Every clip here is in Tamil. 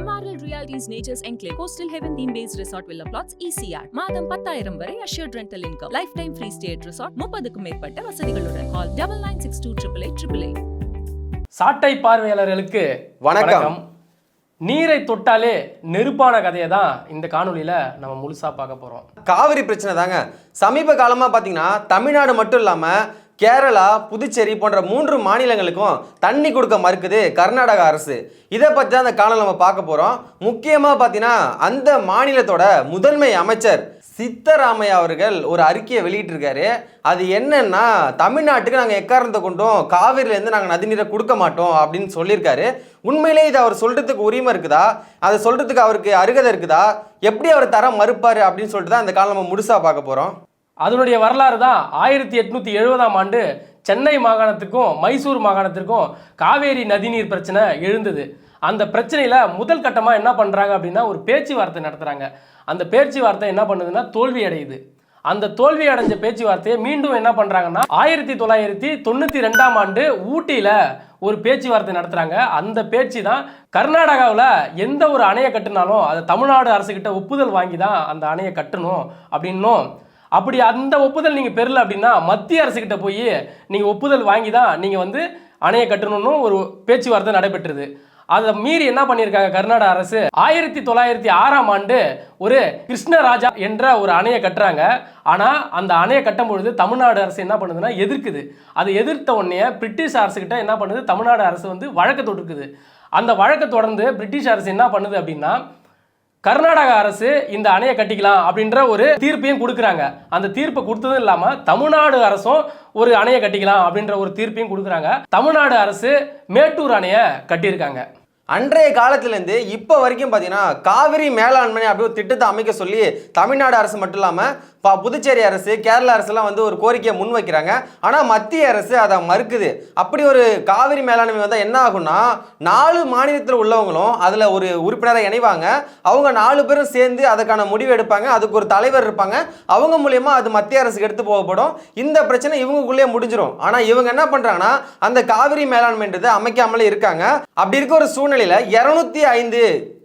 MRL Realities Nature's Enclave Coastal Heaven Theme Based Resort Villa Plots ECR மாதம் பத்தாயிரம் வரை assured rental income. Lifetime free stay at resort முப்பதுக்கும் மேற்பட்ட வசதிகளுடன். Call double nine six two triple eight triple eight சாட்டை பார்வையாளர்களுக்கு வணக்கம். நீரை தொட்டாலே நெருப்பான கதையை தான் இந்த காணொளியில நம்ம முழுசா பார்க்க போறோம். காவிரி பிரச்சனை தாங்க. சமீப காலமாக பார்த்தீங்கன்னா தமிழ்நாடு மட்டும் இல்லாமல் கேரளா புதுச்சேரி போன்ற மூன்று மாநிலங்களுக்கும் தண்ணி கொடுக்க மறுக்குது கர்நாடக அரசு. இதை பற்றி தான் அந்த காலம் நம்ம பார்க்க போகிறோம் முக்கியமாக பார்த்தீங்கன்னா அந்த மாநிலத்தோட முதன்மை அமைச்சர் சித்தராமையா அவர்கள் ஒரு அறிக்கையை வெளியிட்டிருக்காரு. அது என்னன்னா தமிழ்நாட்டுக்கு நாங்கள் எக்காரணத்தை கொண்டும் காவிரிலேருந்து நாங்கள் நதிநீரை கொடுக்க மாட்டோம் அப்படின்னு சொல்லியிருக்காரு. உண்மையிலே இது அவர் சொல்கிறதுக்கு உரிமை இருக்குதா? அதை சொல்கிறதுக்கு அவருக்கு அருகதை இருக்குதா? எப்படி அவர் தர மறுப்பார் அப்படின்னு சொல்லிட்டு தான் இந்த காலம் நம்ம முழுசாக பார்க்க போகிறோம் அதனுடைய வரலாறு தான் ஆயிரத்தி எட்நூற்றி எழுபதாம் ஆண்டு சென்னை மாகாணத்துக்கும் மைசூர் மாகாணத்திற்கும் காவேரி நதிநீர் பிரச்சனை எழுந்தது. அந்த பிரச்சனையில் முதல் கட்டமாக என்ன பண்ணுறாங்க அப்படின்னா ஒரு பேச்சுவார்த்தை நடத்துகிறாங்க அந்த பேச்சுவார்த்தை என்ன பண்ணுதுன்னா தோல்வி அடையுது. அந்த தோல்வி அடைஞ்ச பேச்சுவார்த்தையை மீண்டும் என்ன பண்ணுறாங்கன்னா ஆயிரத்தி தொள்ளாயிரத்தி தொண்ணூற்றி ரெண்டாம் ஆண்டு ஊட்டியில் ஒரு பேச்சுவார்த்தை நடத்துகிறாங்க அந்த பேச்சு தான் கர்நாடகாவில் எந்த ஒரு அணையை கட்டினாலும் அதை தமிழ்நாடு அரசுக்கிட்ட ஒப்புதல் வாங்கி தான் அந்த அணையை கட்டணும் அப்படின்னும் அப்படி அந்த ஒப்புதல் நீங்கள் பெறல அப்படின்னா மத்திய அரசுக்கிட்ட போய் நீங்கள் ஒப்புதல் வாங்கி தான் நீங்கள் வந்து அணையை கட்டணும்னு ஒரு பேச்சுவார்த்தை நடைபெற்றது. அதை மீறி என்ன பண்ணியிருக்காங்க கர்நாடக அரசு? ஆயிரத்தி தொள்ளாயிரத்தி ஆறாம் ஆண்டு ஒரு கிருஷ்ணராஜா என்ற ஒரு அணையை கட்டுறாங்க. ஆனால் அந்த அணையை கட்டும் பொழுது தமிழ்நாடு அரசு என்ன பண்ணுதுன்னா எதிர்க்குது. அதை எதிர்த்த உடனே பிரிட்டிஷ் அரசுக்கிட்ட என்ன பண்ணுது? தமிழ்நாடு அரசு வந்து வழக்கு தொடுக்குது. அந்த வழக்கை தொடர்ந்து பிரிட்டிஷ் அரசு என்ன பண்ணுது அப்படின்னா கர்நாடக அரசு இந்த அணையை கட்டிக்கலாம் அப்படின்ற ஒரு தீர்ப்பையும் கொடுக்குறாங்க. அந்த தீர்ப்பை கொடுத்ததும் இல்லாமல் தமிழ்நாடு அரசும் ஒரு அணையை கட்டிக்கலாம் அப்படின்ற ஒரு தீர்ப்பையும் கொடுக்குறாங்க. தமிழ்நாடு அரசு மேட்டூர் அணையை கட்டியிருக்காங்க. அன்றைய காலத்திலேருந்து இப்போ வரைக்கும் பார்த்தீங்கன்னா காவிரி மேலாண்மை அப்படி ஒரு திட்டத்தை அமைக்க சொல்லி தமிழ்நாடு அரசு மட்டும் இல்லாமல் இப்போ புதுச்சேரி அரசு கேரளா அரசுலாம் வந்து ஒரு கோரிக்கையை முன் வைக்கிறாங்க. ஆனால் மத்திய அரசு அதை மறுக்குது. அப்படி ஒரு காவிரி மேலாண்மை வந்தால் என்ன ஆகும்னா நாலு மாநிலத்தில் உள்ளவங்களும் அதில் ஒரு உறுப்பினரை இணைவாங்க. அவங்க நாலு பேரும் சேர்ந்து அதுக்கான முடிவு எடுப்பாங்க. அதுக்கு ஒரு தலைவர் இருப்பாங்க. அவங்க மூலியமாக அது மத்திய அரசுக்கு எடுத்து போகப்படும். இந்த பிரச்சனை இவங்களுக்குள்ளேயே முடிஞ்சிடும் ஆனால் இவங்க என்ன பண்ணுறாங்கன்னா அந்த காவிரி மேலாண்மைன்றது அமைக்காமலே இருக்காங்க. அப்படி இருக்க ஒரு சூழ்நிலை சூழ்நிலையில் இரநூத்தி ஐந்து.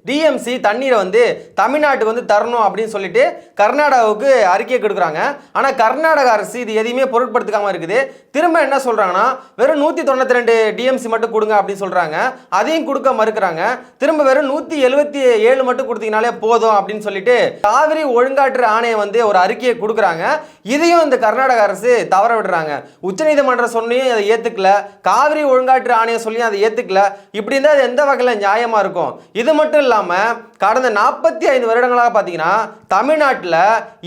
டிஎம்சி தண்ணீரை வந்து தமிழ்நாட்டுக்கு வந்து தரணும் அப்படின்னு சொல்லிட்டு கர்நாடகாவுக்கு அறிக்கை கொடுக்குறாங்க. ஆனால் கர்நாடக அரசு இது எதையுமே பொருட்படுத்திக்காமல் இருக்குது. திரும்ப என்ன சொல்கிறாங்கன்னா வெறும் நூற்றி தொண்ணூற்றி ரெண்டு டிஎம்சி மட்டும் கொடுங்க அப்படின்னு சொல்கிறாங்க அதையும் கொடுக்க மறுக்கிறாங்க. திரும்ப வெறும் நூற்றி எழுபத்தி ஏழு மட்டும் கொடுத்தீங்கனாலே போதும் அப்படின்னு சொல்லிட்டு காவிரி ஒழுங்காற்று ஆணையம் வந்து ஒரு அறிக்கையை கொடுக்குறாங்க. இதையும் இந்த கர்நாடக அரசு தவற விடுறாங்க. உச்சநீதிமன்றம் சொன்னியும் அதை ஏற்றுக்கல காவிரி ஒழுங்காற்று ஆணையம் சொல்லியும் அதை ஏற்றுக்கல இப்படி இருந்தால் அது எந்த வகையில் நியாயமாக இருக்கும்? இது மட்டும் இல்லாமல் கடந்த நாற்பத்தி ஐந்து வருடங்களாக பார்த்தீங்கன்னா தமிழ்நாட்டில்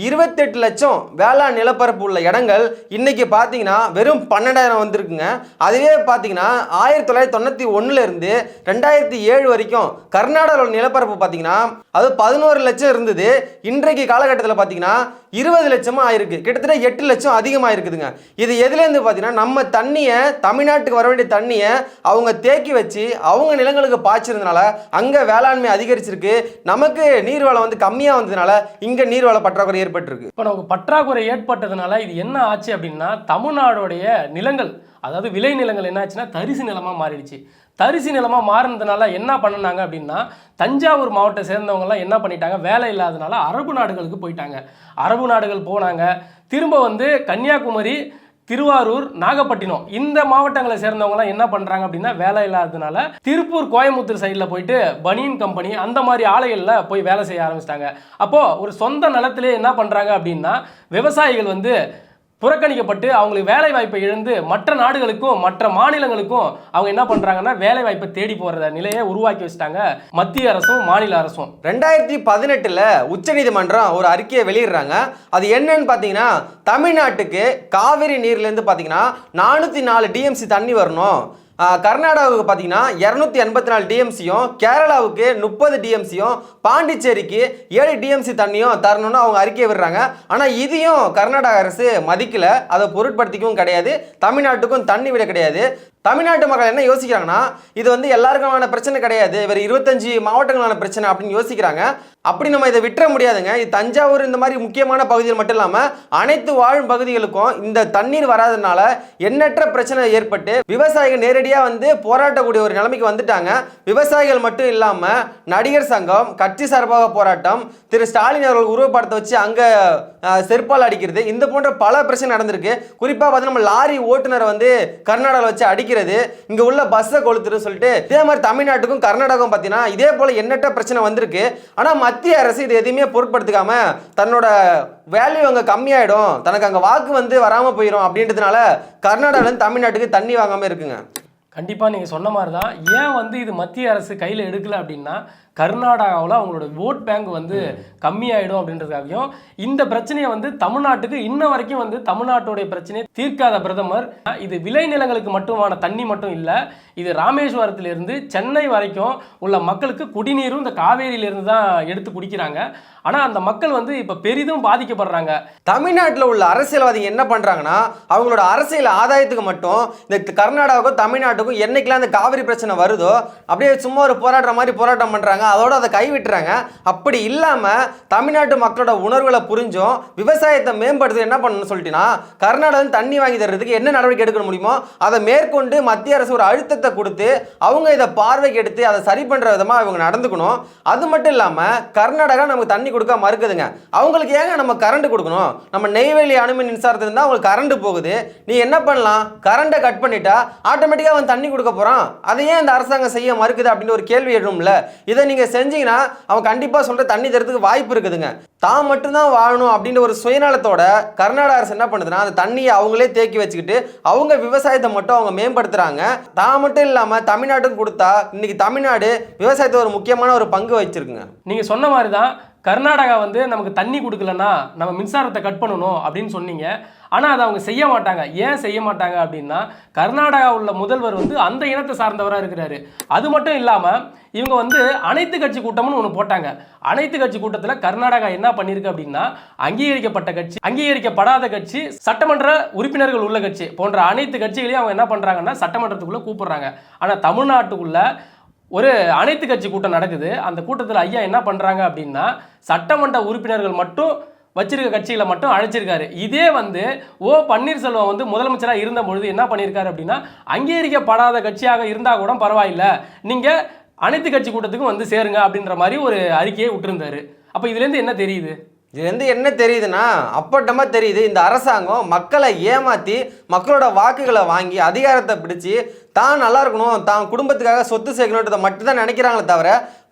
இருபத்தெட்டு லட்சம் வேளாண் நிலப்பரப்பு உள்ள இடங்கள் இன்றைக்கி பார்த்தீங்கன்னா வெறும் பன்னெண்டாயிரம் வந்திருக்குங்க. அதுவே பார்த்தீங்கன்னா ஆயிரத்தி தொள்ளாயிரத்தி தொண்ணூற்றி ஒன்றுலேருந்து ரெண்டாயிரத்தி ஏழு வரைக்கும் கர்நாடகாவில் நிலப்பரப்பு பார்த்தீங்கன்னா அது பதினோரு லட்சம் இருந்தது. இன்றைக்கு காலகட்டத்தில் பார்த்தீங்கன்னா இருபது லட்சமாக ஆயிருக்கு. கிட்டத்தட்ட எட்டு லட்சம் அதிகமாக இருக்குதுங்க. இது எதுலேருந்து பார்த்தீங்கன்னா நம்ம தண்ணியை தமிழ்நாட்டுக்கு வர வேண்டிய தண்ணியை அவங்க தேக்கி வச்சு அவங்க நிலங்களுக்கு பாய்ச்சிருந்தனால அங்கே வேளாண்மை அதிகரிச்சிருக்கு. நமக்கு நீர்வளம் வந்து கம்மியாக வந்ததுனால இங்கே நீர்வள பற்றாக்குறை ஏற்பட்டிருக்கு. இப்போ நமக்கு பற்றாக்குறை ஏற்பட்டதுனால இது என்ன ஆச்சு அப்படின்னா தமிழ்நாடுடைய நிலங்கள் அதாவது விளை நிலங்கள் என்னாச்சுன்னா தரிசு நிலமாக மாறிடுச்சு. தரிசு நிலமாக மாறினதுனால என்ன பண்ணுனாங்க அப்படின்னா தஞ்சாவூர் மாவட்டத்தை சேர்ந்தவங்கலாம் என்ன பண்ணிட்டாங்க வேலை இல்லாதனால அரபு நாடுகளுக்கு போயிட்டாங்க. அரபு நாடுகள் போனாங்க. திரும்ப வந்து கன்னியாகுமரி திருவாரூர் நாகப்பட்டினம். இந்த மாவட்டங்களை சேர்ந்தவங்கலாம் என்ன பண்ணுறாங்க அப்படின்னா வேலை இல்லாததுனால திருப்பூர் கோயம்புத்தூர் சைடில் போயிட்டு பனியன் கம்பெனி அந்த மாதிரி ஆலைகளில் போய் வேலை செய்ய ஆரம்பிச்சிட்டாங்க. அப்போது ஒரு சொந்த நிலத்திலே என்ன பண்ணுறாங்க அப்படின்னா விவசாயிகள் வந்து புறக்கணிக்கப்பட்டு அவங்களுக்கு வேலை வாய்ப்பை இழந்து மற்ற நாடுகளுக்கும் மற்ற மாநிலங்களுக்கும் அவங்க என்ன பண்ணுறாங்கன்னா வேலை வாய்ப்பை தேடி போகிற நிலையை உருவாக்கி வச்சுட்டாங்க மத்திய அரசும் மாநில அரசும். ரெண்டாயிரத்தி பதினெட்டில் உச்சநீதிமன்றம் ஒரு அறிக்கையை வெளியிடுறாங்க. அது என்னன்னு பார்த்தீங்கன்னா தமிழ்நாட்டுக்கு காவிரி நீர்லேருந்து பார்த்தீங்கன்னா நானூற்றி நாலு டிஎம்சி தண்ணி வரணும். கர்நாடகாவுக்கு பார்த்தீங்கன்னா இரநூத்தி எண்பத்தி நாலு டிஎம்சியும் கேரளாவுக்கு முப்பது டிஎம்சியும் பாண்டிச்சேரிக்கு ஏழு டிஎம்சி தண்ணியும் தரணும்னு அவங்க அறிக்கை விடுறாங்க. ஆனால் இதையும் கர்நாடக அரசு மதிக்கல. அதை பொருட்படுத்திக்கவும் கிடையாது. தமிழ்நாட்டுக்கும் தண்ணி விட கிடையாது. தமிழ்நாட்டு மக்கள் என்ன யோசிக்கிறாங்கன்னா இது வந்து எல்லாருக்குமான பிரச்சனை கிடையாது இவர் இருபத்தஞ்சு மாவட்டங்களான பிரச்சனை அப்படின்னு யோசிக்கிறாங்க. அப்படி நம்ம இதை விட்டுற முடியாதுங்க. இது தஞ்சாவூர் இந்த மாதிரி முக்கியமான பகுதிகள் மட்டும் இல்லாமல் அனைத்து வாழும் பகுதிகளுக்கும் இந்த தண்ணீர் வராதனால எண்ணற்ற பிரச்சனை ஏற்பட்டு விவசாயிகள் நேரடியாக வந்து போராட்டக்கூடிய ஒரு நிலைமைக்கு வந்துட்டாங்க. விவசாயிகள் மட்டும் இல்லாமல் நடிகர் சங்கம் கட்சி சார்பாக போராட்டம் திரு ஸ்டாலின் அவர்கள் உருவப்படத்தை வச்சு அங்கே செருப்பால் அடிக்கிறது இந்த போன்ற பல பிரச்சனை நடந்திருக்கு. குறிப்பாக பார்த்தீங்கன்னா நம்ம லாரி ஓட்டுநரை வந்து கர்நாடகாவில் வச்சு அடிக்கிறது இங்கே உள்ள பஸ்ஸை கொளுத்துறது சொல்லிட்டு இதே மாதிரி தமிழ்நாட்டுக்கும் கர்நாடகம் பார்த்தீங்கன்னா இதே போல் எண்ணற்ற பிரச்சனை வந்திருக்கு. ஆனால் மத்திய அரசு இது எதையுமே பொருட்படுத்திக்காம தன்னோட வேல்யூ அங்கே கம்மியாயிடும். தனக்கு அங்கே வாக்கு வந்து வராமல் போயிடும் அப்படின்றதுனால கர்நாடகாவிலேருந்து தமிழ்நாட்டுக்கு தண்ணி வாங்காமல் இருக்குங்க. கண்டிப்பாக நீங்கள் சொன்ன மாதிரி தான் ஏன் வந்து இது மத்திய அரசு கையில் எடுக்கல அப்படின்னா கர்நாடகாவில் அவங்களோட ஓட் பேங்க் வந்து கம்மியாயிடும் அப்படின்றதுக்காகவும் இந்த பிரச்சனையை வந்து தமிழ்நாட்டுக்கு இன்ன வரைக்கும் வந்து தமிழ்நாட்டுடைய பிரச்சனையை தீர்க்காத பிரதமர். இது விளைநிலங்களுக்கு மட்டுமான தண்ணி மட்டும் இல்லை இது ராமேஸ்வரத்திலிருந்து சென்னை வரைக்கும் உள்ள மக்களுக்கு குடிநீரும் இந்த காவேரியிலிருந்து தான் எடுத்து குடிக்கிறாங்க. ஆனால் அந்த மக்கள் வந்து இப்போ பெரிதும் பாதிக்கப்படுறாங்க. தமிழ்நாட்டில் உள்ள அரசியல்வாதிங்க என்ன பண்ணுறாங்கன்னா அவங்களோட அரசியல் ஆதாயத்துக்கு மட்டும் இந்த கர்நாடகாவுக்கும் தமிழ்நாட்டுக்கும் என்னைக்கெல்லாம் இந்த காவிரி பிரச்சனை வருதோ அப்படியே சும்மா ஒரு போராட்டம் மாதிரி போராட்டம் பண்ணுறாங்க அதோட அதை கைவிட்டுறாங்க. அப்படி இல்லாமல் தமிழ்நாட்டு மக்களோட உணர்வுகளை புரிஞ்சும் விவசாயத்தை மேம்படுத்த என்ன பண்ணணும்னு சொல்லிட்டுனா கர்நாடகம் தண்ணி வாங்கி தர்றதுக்கு என்ன நடவடிக்கை எடுக்க முடியுமோ அதை மேற்கொண்டு மத்திய அரசு ஒரு அழுத்தத்தை கொடுத்து அவங்க இதை பார்வைக்கு எடுத்து அதை சரி பண்ணுற விதமாக இவங்க நடந்துக்கணும். அது மட்டும் இல்லாமல் கர்நாடகா நமக்கு தண்ணி கொடுக்க மறுக்குதுங்க. அவங்களுக்கு ஏங்க நம்ம கரண்ட் கொடுக்கணும்? நம்ம நெய்வேலி அணுமின் மின்சாரத்தில் இருந்தால் அவங்களுக்கு கரண்ட் போகுது. நீ என்ன பண்ணலாம்? கரண்ட்டை கட் பண்ணிட்டா ஆட்டோமேட்டிக்காக அவன் தண்ணி கொடுக்க போகிறான் அதை ஏன் இந்த அரசாங்கம் செய்ய மறுக்குது அப்படின்னு ஒரு கேள்வி எழும்ல இதை நீங்கள் செஞ்சீங்கன்னா அவன் கண்டிப்பாக சொல்கிற தண்ணி தரத்துக்கு வாய்ப்பு இருக்குதுங்க. தான் மட்டும்தான் வாழணும் அப்படின்ற ஒரு சுயநலத்தோட கர்நாடக அரசு என்ன பண்ணுதுன்னா அந்த தண்ணியை அவங்களே தேக்கி வச்சுக்கிட்டு அவங்க விவசாயத்தை மட்டும் அவங்க மேம்படுத்துகிறாங்க தான் மட்டும் இல்லாமல் தமிழ்நாட்டுக்கு கொடுத்தா இன்னைக்கு தமிழ்நாடு விவசாயத்தை ஒரு முக்கியமான ஒரு பங்கு வச்சிருக்குங்க நீங்கள் சொன்ன மாதிரி தான் கர்நாடகா வந்து நமக்கு தண்ணி கொடுக்கலன்னா நம்ம மின்சாரத்தை கட் பண்ணணும் அப்படின்னு சொன்னீங்க. ஆனால் அதை அவங்க செய்ய மாட்டாங்க. ஏன் செய்ய மாட்டாங்க அப்படின்னா கர்நாடகா உள்ள முதல்வர் வந்து அந்த இனத்தை சார்ந்தவராக இருக்கிறாரு. அது மட்டும் இல்லாமல் இவங்க வந்து அனைத்து கட்சி கூட்டம்னு ஒன்று போட்டாங்க. அனைத்து கட்சி கூட்டத்தில் கர்நாடகா என்ன பண்ணியிருக்கு அப்படின்னா அங்கீகரிக்கப்பட்ட கட்சி அங்கீகரிக்கப்படாத கட்சி சட்டமன்ற உறுப்பினர்கள் உள்ள கட்சி போன்ற அனைத்து கட்சிகளையும் அவங்க என்ன பண்ணுறாங்கன்னா சட்டமன்றத்துக்குள்ளே கூப்பிடுறாங்க. ஆனால் தமிழ்நாட்டுக்குள்ள ஒரு அனைத்து கட்சி கூட்டம் நடக்குது. அந்த கூட்டத்தில் ஐயா என்ன பண்ணுறாங்க அப்படின்னா சட்டமன்ற உறுப்பினர்கள் மட்டும் வச்சிருக்க கட்சிகளை மட்டும் அழைச்சிருக்காரு. இதே வந்து ஓ பன்னீர்செல்வம் வந்து முதலமைச்சராக இருந்த பொழுது என்ன பண்ணியிருக்காரு அப்படின்னா அங்கீகரிக்கப்படாத கட்சியாக இருந்தால் கூட பரவாயில்ல. நீங்கள் அனைத்து கட்சி கூட்டத்துக்கும் வந்து சேருங்க அப்படின்ற மாதிரி ஒரு அறிக்கையை விட்டுருந்தாரு. அப்போ இதுலேருந்து என்ன தெரியுது? இதுலேருந்து என்ன தெரியுதுன்னா அப்பட்டமாக தெரியுது இந்த அரசாங்கம் மக்களை ஏமாற்றி மக்களோட வாக்குகளை வாங்கி அதிகாரத்தை பிடிச்சி தான் நல்லா இருக்கணும் தான் குடும்பத்துக்காக சொத்து சேர்க்கணுன்றதை மட்டும்தான் நினைக்கிறாங்களே தவிர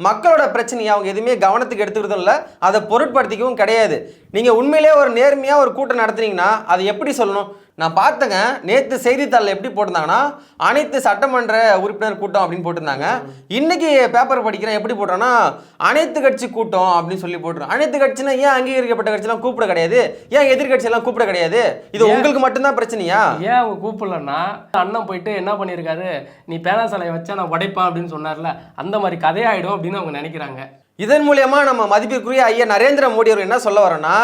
மக்களோட பிரச்சனையை அவங்க எதுவுமே கவனத்துக்கு எடுத்துக்கிறதும் இல்லை. அதை பொருட்படுத்திக்கவும் கிடையாது. நீங்கள் உண்மையிலே ஒரு நேர்மையாக ஒரு கூட்டம் நடத்துனீங்கன்னா அதை எப்படி சொல்லணும்? நான் பார்த்தேங்க நேற்று செய்தித்தாளில் எப்படி போட்டிருந்தாங்கன்னா அனைத்து சட்டமன்ற உறுப்பினர் கூட்டம் அப்படின்னு போட்டிருந்தாங்க. இன்னைக்கு பேப்பர் படிக்கிறேன் எப்படி போட்டோன்னா அனைத்து கட்சி கூட்டம் அப்படின்னு சொல்லி போட்டுருவோம் அனைத்து கட்சினா ஏன் அங்கீகரிக்கப்பட்ட கட்சிலாம் கூப்பிட கிடையாது? ஏன் எதிர்கட்சியெல்லாம் கூப்பிட கிடையாது? இது உங்களுக்கு மட்டும்தான் பிரச்சனையா? ஏன் அவங்க கூப்பிடலன்னா அண்ணன் போயிட்டு என்ன பண்ணியிருக்காரு? நீ பேனா சிலையை வச்சா நான் உடைப்பேன் அப்படின்னு சொன்னார்ல. அந்த மாதிரி கதையாயிடும் அப்படின்னு அவங்க நினைக்கிறாங்க. இதன் மூலியமா நம்ம மதிப்பிற்குரிய ஐயா நரேந்திர மோடி அவர் என்ன சொல்ல வரோன்னா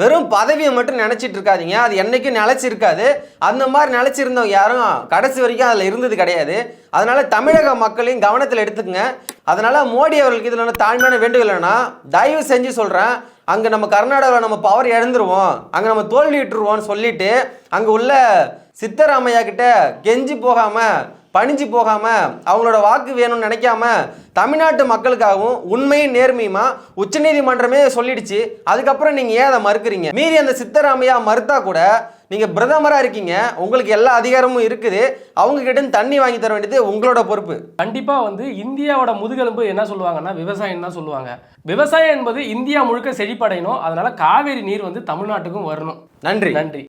வெறும் பதவியை மட்டும் நினச்சிட்டு இருக்காதீங்க. அது என்றைக்கும் நிலைச்சிருக்காது. அந்த மாதிரி நிலச்சிருந்தவங்க யாரும் கடைசி வரைக்கும் அதில் இருந்தது கிடையாது. அதனால் தமிழக மக்களையும் கவனத்தில் எடுத்துக்கங்க. அதனால் மோடி அவர்களுக்கு இதில் ஒன்று தாழ்மையான வேண்டுகோள் தயவு செஞ்சு சொல்கிறேன் அங்கே நம்ம கர்நாடகாவில் நம்ம பவர் இழந்துருவோம். அங்கே நம்ம தோல்வி விட்டுருவோம்னு சொல்லிட்டு அங்கே உள்ள சித்தராமையா கிட்ட கெஞ்சி போகாமல் பணிஞ்சு போகாம அவங்களோட வாக்கு வேணும்னு நினைக்காம தமிழ்நாட்டு மக்களுக்காகவும் உண்மையும் நேர்மையுமா உச்சநீதிமன்றமே சொல்லிடுச்சு. அதுக்கப்புறம் நீங்க ஏன் அதை மறுக்கிறீங்க? மீறி அந்த சித்தராமையா மறுத்தா கூட நீங்க பிரதமரா இருக்கீங்க. உங்களுக்கு எல்லா அதிகாரமும் இருக்குது. அவங்க கிட்ட தண்ணி வாங்கி தர வேண்டியது உங்களோட பொறுப்பு. கண்டிப்பாக வந்து இந்தியாவோட முதுகெலும்பு என்ன சொல்லுவாங்கன்னா விவசாயம் தான் சொல்லுவாங்க. விவசாயம் என்பது இந்தியா முழுக்க செழிப்படையணும். அதனால காவேரி நீர் வந்து தமிழ்நாட்டுக்கும் வரணும். நன்றி. நன்றி.